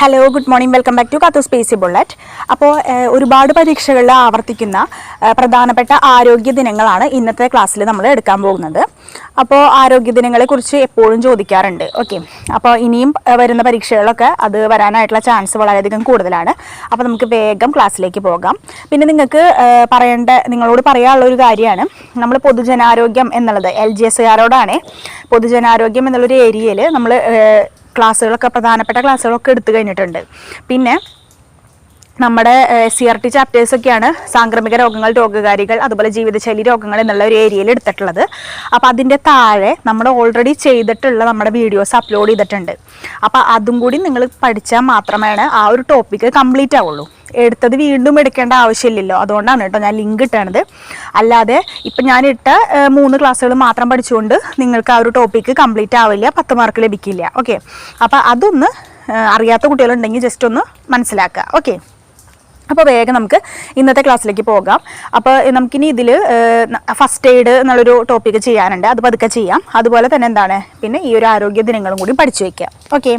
Hello good morning welcome back to കാത്തു സ്പേസി bullet അപ്പോൾ ഒരുപാട് പരീക്ഷകളിൽ ആവർത്തിക്കുന്ന പ്രധാനപ്പെട്ട ആരോഗ്യ ദിനങ്ങളാണ് ഇന്നത്തെ ക്ലാസ്സിൽ നമ്മൾ എടുക്കാൻ പോകുന്നത്. അപ്പോൾ ആരോഗ്യ ദിനങ്ങളെക്കുറിച്ച് എപ്പോഴും ചോദിക്കാറുണ്ട്. ഓക്കെ അപ്പോൾ ഇനിയും വരുന്ന പരീക്ഷകളൊക്കെ അത് വരാനായിട്ടുള്ള ചാൻസ് വളരെയധികം കൂടുതലാണ്. അപ്പോൾ നമുക്ക് വേഗം ക്ലാസ്സിലേക്ക് പോകാം. പിന്നെ നിങ്ങൾക്ക് പറയേണ്ട നിങ്ങളോട് പറയാനുള്ള ഒരു കാര്യമാണ്. നമ്മൾ പൊതുജനാരോഗ്യം എന്നുള്ളത് എൽ ജി എസ്സുകാരോടാണ് പൊതുജനാരോഗ്യം എന്നുള്ളൊരു ഏരിയയിൽ നമ്മൾ ക്ലാസ്സുകളൊക്കെ പ്രധാനപ്പെട്ട ക്ലാസ്സുകളൊക്കെ എടുത്തു കഴിഞ്ഞിട്ടുണ്ട്. പിന്നെ നമ്മുടെ സി ആർ ടി ചാപ്റ്റേഴ്സ് ഒക്കെയാണ് സാംക്രമിക രോഗങ്ങൾ രോഗകാരികൾ അതുപോലെ ജീവിതശൈലി രോഗങ്ങൾ എന്നുള്ള ഒരു ഏരിയയിൽ എടുത്തിട്ടുള്ളത്. അപ്പോൾ അതിന്റെ താഴെ നമ്മൾ ഓൾറെഡി ചെയ്തിട്ടുള്ള നമ്മുടെ വീഡിയോസ് അപ്ലോഡ് ചെയ്തിട്ടുണ്ട്. അപ്പോൾ അതും കൂടി നിങ്ങൾ പഠിച്ചാൽ മാത്രമേ ആ ഒരു ടോപ്പിക്ക് കംപ്ലീറ്റ് ആവുള്ളൂ. എടുത്തത് വീണ്ടും എടുക്കേണ്ട ആവശ്യമില്ലല്ലോ. അതുകൊണ്ടാണ് കേട്ടോ ഞാൻ ലിങ്ക് ഇട്ടണത് അല്ലാതെ ഇപ്പം ഞാൻ ഇട്ട മൂന്ന് ക്ലാസ്സുകൾ മാത്രം പഠിച്ചുകൊണ്ട് നിങ്ങൾക്ക് ആ ഒരു ടോപ്പിക്ക് കംപ്ലീറ്റ് ആവില്ല പത്ത് മാർക്ക് ലഭിക്കില്ല. ഓക്കെ അപ്പോൾ അതൊന്ന് അറിയാത്ത കുട്ടികളുണ്ടെങ്കിൽ ജസ്റ്റ് ഒന്ന് മനസ്സിലാക്കുക. ഓക്കെ അപ്പോൾ വേഗം നമുക്ക് ഇന്നത്തെ ക്ലാസ്സിലേക്ക് പോകാം. അപ്പോൾ നമുക്കിനി ഇതിൽ ഫസ്റ്റ് എയ്ഡ് എന്നുള്ളൊരു ടോപ്പിക്ക് ചെയ്യാനുണ്ട്. അത് പതുക്കെ ചെയ്യാം. അതുപോലെ തന്നെ എന്താണ്? പിന്നെ ഈ ഒരു ആരോഗ്യ ദിനങ്ങളും കൂടി പഠിച്ചു വയ്ക്കാം ഓക്കെ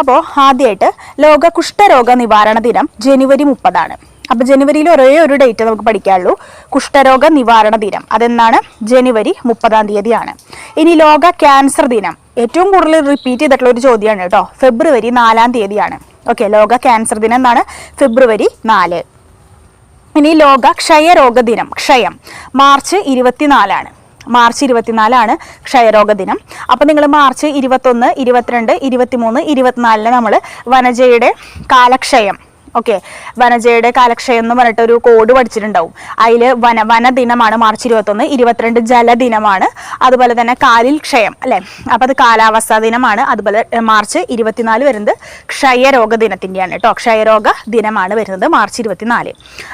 അപ്പോൾ ആദ്യമായിട്ട് ലോക കുഷ്ഠരോഗ നിവാരണ ദിനം ജനുവരി മുപ്പതാണ്. അപ്പോൾ ജനുവരിയിൽ ഒരേ ഒരു ഡേറ്റ് നമുക്ക് പഠിക്കാനുള്ളൂ. കുഷ്ഠരോഗ നിവാരണ ദിനം. അതെന്നാണ് ജനുവരി മുപ്പതാം തീയതിയാണ്. ഇനി ലോക ക്യാൻസർ ദിനം. ഏറ്റവും കൂടുതൽ റിപ്പീറ്റ് ചെയ്തിട്ടുള്ള ഒരു ചോദ്യമാണ് കേട്ടോ. ഫെബ്രുവരി നാലാം തീയതിയാണ്. ഓക്കെ ലോക ക്യാൻസർ ദിനം എന്നാണ് ഫെബ്രുവരി നാല്. ഇനി ലോക ക്ഷയരോഗ ദിനം ക്ഷയം. മാർച്ച് ഇരുപത്തിനാലാണ്. മാർച്ച് ഇരുപത്തിനാലാണ് ക്ഷയരോഗ ദിനം. അപ്പോൾ നിങ്ങൾ മാർച്ച് ഇരുപത്തൊന്ന് ഇരുപത്തിരണ്ട് ഇരുപത്തിമൂന്ന് ഇരുപത്തിനാലിന് നമ്മൾ വനജയുടെ കാലക്ഷയം ഓക്കെ. വനജയുടെ കാലക്ഷയം എന്ന് പറഞ്ഞിട്ട് ഒരു കോഡ് പഠിച്ചിട്ടുണ്ടാവും. അതിൽ വന ദിനമാണ് മാർച്ച് ഇരുപത്തൊന്ന് ഇരുപത്തിരണ്ട് ജലദിനമാണ് അതുപോലെ തന്നെ കാലിൽ ക്ഷയം അല്ലേ? അപ്പോൾ അത് കാലാവസ്ഥാ ദിനമാണ്. അതുപോലെ മാർച്ച് ഇരുപത്തിനാല് വരുന്നത് ക്ഷയരോഗ ദിനത്തിന്റെയാണ് കേട്ടോ. ക്ഷയരോഗ ദിനമാണ് വരുന്നത് മാർച്ച് ഇരുപത്തിനാല്.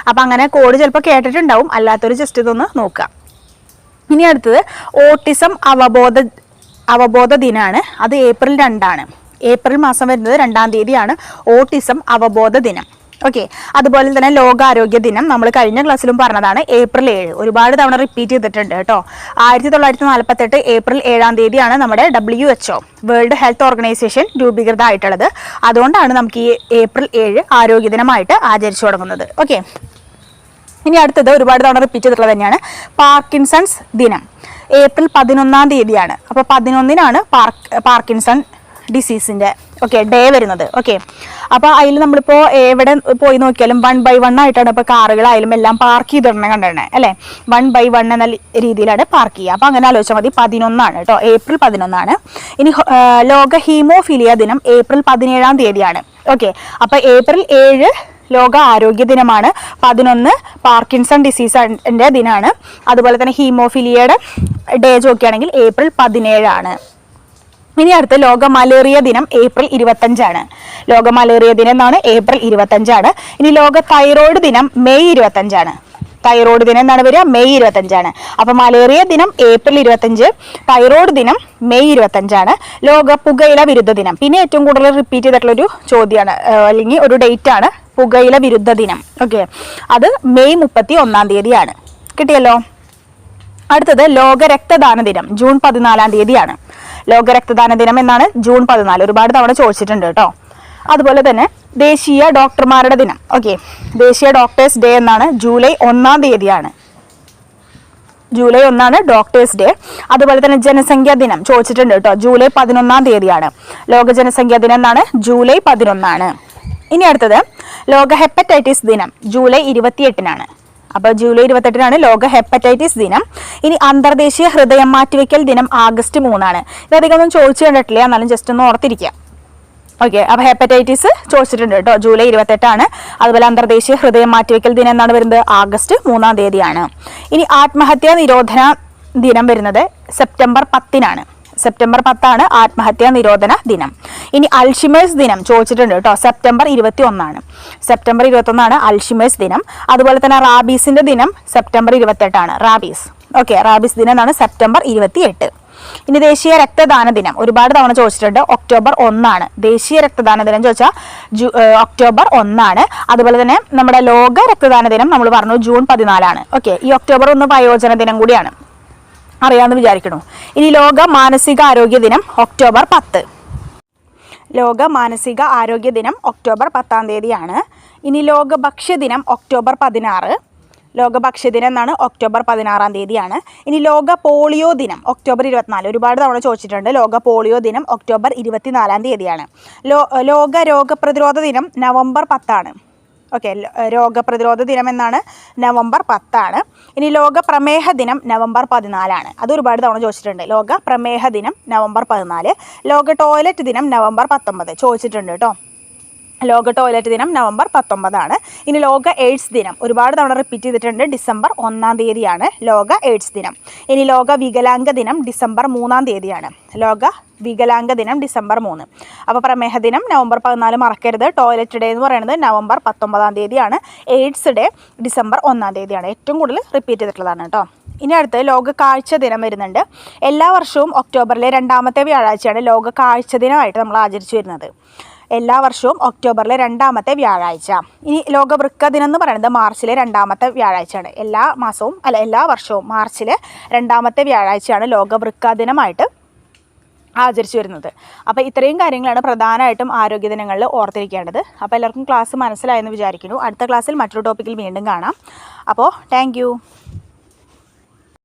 അപ്പോൾ അങ്ങനെ കോഡ് ചിലപ്പോൾ കേട്ടിട്ടുണ്ടാവും. അല്ലാത്തൊരു ജസ്റ്റ് ഇതൊന്ന് നോക്കുക. ഇനി അടുത്തത് ഓട്ടിസം അവബോധ അവബോധ ദിനമാണ് അത് ഏപ്രിൽ രണ്ടാണ്. ഏപ്രിൽ മാസം വരുന്നത് രണ്ടാം തീയതിയാണ് ഓട്ടിസം അവബോധ ദിനം. ഓക്കെ അതുപോലെ തന്നെ ലോകാരോഗ്യ ദിനം നമ്മൾ കഴിഞ്ഞ ക്ലാസ്സിലും പറഞ്ഞതാണ് ഏപ്രിൽ ഏഴ്. ഒരുപാട് തവണ റിപ്പീറ്റ് ചെയ്തിട്ടുണ്ട് കേട്ടോ. ആയിരത്തി തൊള്ളായിരത്തി നാൽപ്പത്തെട്ട് ഏപ്രിൽ ഏഴാം തീയതിയാണ് നമ്മുടെ W H O world health organization രൂപീകൃതമായിട്ടുള്ളത്. അതുകൊണ്ടാണ് നമുക്ക് ഈ ഏപ്രിൽ ഏഴ് ആരോഗ്യ ദിനമായിട്ട് ആചരിച്ചു തുടങ്ങുന്നത്. ഓക്കെ ഇനി അടുത്തത് ഒരുപാട് തവണ റിപ്പീറ്റ് ചെയ്തിട്ടുള്ളത് തന്നെയാണ് പാർക്കിൻസൺസ് ദിനം. ഏപ്രിൽ പതിനൊന്നാം തീയതിയാണ്. അപ്പോൾ പതിനൊന്നിനാണ് പാർക്ക് പാർക്കിൻസൺ ഡിസീസിന്റെ ഓക്കെ ഡേ വരുന്നത് ഓക്കെ അപ്പോൾ അതിൽ നമ്മളിപ്പോൾ എവിടെ പോയി നോക്കിയാലും വൺ ബൈ വൺ ആയിട്ടാണ് ഇപ്പോൾ കാറുകളായാലും എല്ലാം പാർക്ക് ചെയ്തിടണം കണ്ടിടണേ അല്ലേ? വൺ ബൈ വൺ എന്ന രീതിയിലാണ് പാർക്ക് ചെയ്യുക. അപ്പോൾ അങ്ങനെ ആലോചിച്ചാൽ മതി പതിനൊന്നാണ് കേട്ടോ ഏപ്രിൽ പതിനൊന്നാണ്. ഇനി ലോക ഹീമോഫിലിയ ദിനം ഏപ്രിൽ പതിനേഴാം തീയതിയാണ് ഓക്കെ അപ്പോൾ ഏപ്രിൽ ഏഴ് ലോക ആരോഗ്യ ദിനമാണ് പതിനൊന്ന് പാർക്കിൻസൺ ഡിസീസിന്റെ ദിനമാണ് അതുപോലെ തന്നെ ഹീമോഫിലിയയുടെ ഡേ ചോക്കുകയാണെങ്കിൽ ഏപ്രിൽ പതിനേഴാണ്. ഇനി അടുത്ത ലോക മലേറിയ ദിനം ഏപ്രിൽ ഇരുപത്തഞ്ചാണ്. ലോക മലേറിയ ദിനം എന്നാണ് ഏപ്രിൽ ഇരുപത്തഞ്ചാണ്. ഇനി ലോക തൈറോയ്ഡ് ദിനം മെയ് ഇരുപത്തഞ്ചാണ്. തൈറോയ്ഡ് ദിനം എന്നാണ് വരിക? മെയ് ഇരുപത്തഞ്ചാണ്. അപ്പൊ മലേറിയ ദിനം ഏപ്രിൽ ഇരുപത്തഞ്ച് തൈറോയ്ഡ് ദിനം മെയ് ഇരുപത്തഞ്ചാണ്. ലോക പുകയില വിരുദ്ധ ദിനം. പിന്നെ ഏറ്റവും കൂടുതൽ റിപ്പീറ്റ് ചെയ്തിട്ടുള്ള ഒരു ചോദ്യമാണ് അല്ലെങ്കിൽ ഒരു ഡേറ്റ് ആണ് പുകയില വിരുദ്ധ ദിനം. ഓക്കെ അത് മെയ് മുപ്പത്തി ഒന്നാം തീയതിയാണ്. കിട്ടിയല്ലോ? അടുത്തത് ലോക രക്തദാന ദിനം. ജൂൺ പതിനാലാം തീയതിയാണ്. ലോക രക്തദാന ദിനം എന്നാണ് ജൂൺ പതിനാല്. ഒരുപാട് തവണ ചോദിച്ചിട്ടുണ്ട് കേട്ടോ. അതുപോലെ തന്നെ ദേശീയ ഡോക്ടർമാരുടെ ദിനം. ഓക്കെ. ദേശീയ ഡോക്ടേഴ്സ് ഡേ എന്നാണ് ജൂലൈ ഒന്നാം തീയതിയാണ്. ജൂലൈ ഒന്നാണ് ഡോക്ടേഴ്സ് ഡേ. അതുപോലെ തന്നെ ജനസംഖ്യാ ദിനം ചോദിച്ചിട്ടുണ്ട് കേട്ടോ. ജൂലൈ പതിനൊന്നാം തീയതിയാണ്. ലോക ജനസംഖ്യാ ദിനം എന്നാണ് ജൂലൈ പതിനൊന്നാണ്. ഇനി അടുത്തത് ലോക ഹെപ്പറ്റൈറ്റിസ് ദിനം ജൂലൈ ഇരുപത്തിയെട്ടിനാണ്. അപ്പോൾ ജൂലൈ ഇരുപത്തെട്ടിനാണ് ലോക ഹെപ്പറ്റൈറ്റിസ് ദിനം. ഇനി അന്തർദേശീയ ഹൃദയം മാറ്റിവെക്കൽ ദിനം ആഗസ്റ്റ് മൂന്നാണ്. ഇതധികം ഒന്നും ചോദിച്ചു കണ്ടിട്ടില്ല എന്നാലും ജസ്റ്റ് ഒന്ന് ഓർത്തിരിക്കുക ഓക്കെ അപ്പോൾ ഹെപ്പറ്റൈറ്റിസ് ചോദിച്ചിട്ടുണ്ട് കേട്ടോ ജൂലൈ ഇരുപത്തെട്ടാണ്. അതുപോലെ അന്തർദേശീയ ഹൃദയം മാറ്റിവെക്കൽ ദിനം എന്നാണ് വരുന്നത് ആഗസ്റ്റ് മൂന്നാം തീയതിയാണ്. ഇനി ആത്മഹത്യാ നിരോധന ദിനം വരുന്നത് സെപ്റ്റംബർ പത്തിനാണ്. സെപ്റ്റംബർ പത്താണ് ആത്മഹത്യാ നിരോധന ദിനം. ഇനി അൽഷിമേഴ്സ് ദിനം ചോദിച്ചിട്ടുണ്ട് കേട്ടോ. സെപ്റ്റംബർ ഇരുപത്തി ഒന്നാണ് സെപ്റ്റംബർ ഇരുപത്തൊന്നാണ് അൽഷിമേഴ്സ് ദിനം. അതുപോലെ തന്നെ റാബീസിന്റെ ദിനം സെപ്റ്റംബർ ഇരുപത്തെട്ടാണ്. റാബീസ്. ഓക്കെ റാബീസ് ദിനം എന്നാണ് സെപ്റ്റംബർ ഇരുപത്തിയെട്ട്. ഇനി ദേശീയ രക്തദാന ദിനം. ഒരുപാട് തവണ ചോദിച്ചിട്ടുണ്ട്. ഒക്ടോബർ ഒന്നാണ്. ദേശീയ രക്തദാന ദിനം ചോദിച്ചാൽ ഒക്ടോബർ ഒന്നാണ്. അതുപോലെ തന്നെ നമ്മുടെ ലോക രക്തദാന ദിനം നമ്മൾ പറഞ്ഞു ജൂൺ പതിനാലാണ്. ഓക്കെ ഈ ഒക്ടോബർ ഒന്ന് വയോജന ദിനം കൂടിയാണ്. അറിയാമെന്ന് വിചാരിക്കണു. ഇനി ലോക മാനസിക ആരോഗ്യ ദിനം ഒക്ടോബർ പത്ത്. ലോക മാനസിക ആരോഗ്യ ദിനം ഒക്ടോബർ പത്താം തീയതിയാണ്. ഇനി ലോക ഭക്ഷ്യദിനം ഒക്ടോബർ പതിനാറ്. ലോക ഭക്ഷ്യദിനം എന്നാണ് ഒക്ടോബർ പതിനാറാം തീയതിയാണ്. ഇനി ലോക പോളിയോ ദിനം ഒക്ടോബർ ഇരുപത്തിനാല്. ഒരുപാട് തവണ ചോദിച്ചിട്ടുണ്ട്. ലോക പോളിയോ ദിനം ഒക്ടോബർ ഇരുപത്തിനാലാം തീയതിയാണ്. ലോ ലോക രോഗപ്രതിരോധ ദിനം നവംബർ പത്താണ്. ഓക്കെ രോഗപ്രതിരോധ ദിനം എന്നാണ് നവംബർ പത്താണ്. ഇനി ലോക പ്രമേഹ ദിനം നവംബർ പതിനാലാണ്. അത് ഒരുപാട് തവണ ചോദിച്ചിട്ടുണ്ട്. ലോക പ്രമേഹ ദിനം നവംബർ പതിനാല് ലോക ടോയ്ലറ്റ് ദിനം നവംബർ പത്തൊമ്പത് ചോദിച്ചിട്ടുണ്ട് കേട്ടോ. ലോക ടോയ്ലറ്റ് ദിനം നവംബർ പത്തൊമ്പതാണ്. ഇനി ലോക എയ്ഡ്സ് ദിനം ഒരുപാട് തവണ റിപ്പീറ്റ് ചെയ്തിട്ടുണ്ട്. ഡിസംബർ ഒന്നാം തീയതിയാണ് ലോക എയ്ഡ്സ് ദിനം. ഇനി ലോക വികലാംഗ ദിനം ഡിസംബർ മൂന്നാം തീയതിയാണ്. ലോക വികലാംഗ ദിനം ഡിസംബർ മൂന്ന്. അപ്പോൾ പ്രമേഹ ദിനം നവംബർ പതിനാല് മറക്കരുത്. ടോയ്ലറ്റ് ഡേ എന്ന് പറയുന്നത് നവംബർ പത്തൊമ്പതാം തീയതിയാണ്. എയ്ഡ്സ് ഡേ ഡിസംബർ ഒന്നാം തീയതിയാണ്. ഏറ്റവും കൂടുതൽ റിപ്പീറ്റ് ചെയ്തിട്ടുള്ളതാണ് കേട്ടോ ഇനി അടുത്ത് ലോക കാഴ്ച ദിനം വരുന്നുണ്ട്. എല്ലാ വർഷവും ഒക്ടോബറിലെ രണ്ടാമത്തെ വ്യാഴാഴ്ചയാണ് ലോക കാഴ്ച ദിനമായിട്ട് നമ്മൾ ആചരിച്ചു വരുന്നത്. എല്ലാ വർഷവും ഒക്ടോബറിലെ രണ്ടാമത്തെ വ്യാഴാഴ്ച. ഇനി ലോക വൃക്ക ദിനം എന്ന് പറയുന്നത് മാർച്ചിലെ രണ്ടാമത്തെ വ്യാഴാഴ്ചയാണ്. എല്ലാ മാസവും അല്ല എല്ലാ വർഷവും മാർച്ചിലെ രണ്ടാമത്തെ വ്യാഴാഴ്ചയാണ് ലോക വൃക്ക ദിനമായിട്ട് ആചരിച്ചു വരുന്നത്. അപ്പോൾ ഇത്രയും കാര്യങ്ങളാണ് പ്രധാനമായിട്ടും ആരോഗ്യ ദിനങ്ങളിൽ ഓർത്തിരിക്കേണ്ടത്. അപ്പോൾ എല്ലാവർക്കും ക്ലാസ് മനസ്സിലായെന്ന് വിചാരിക്കുന്നു. അടുത്ത ക്ലാസ്സിൽ മറ്റൊരു ടോപ്പിക്കിൽ വീണ്ടും കാണാം. അപ്പോൾ താങ്ക്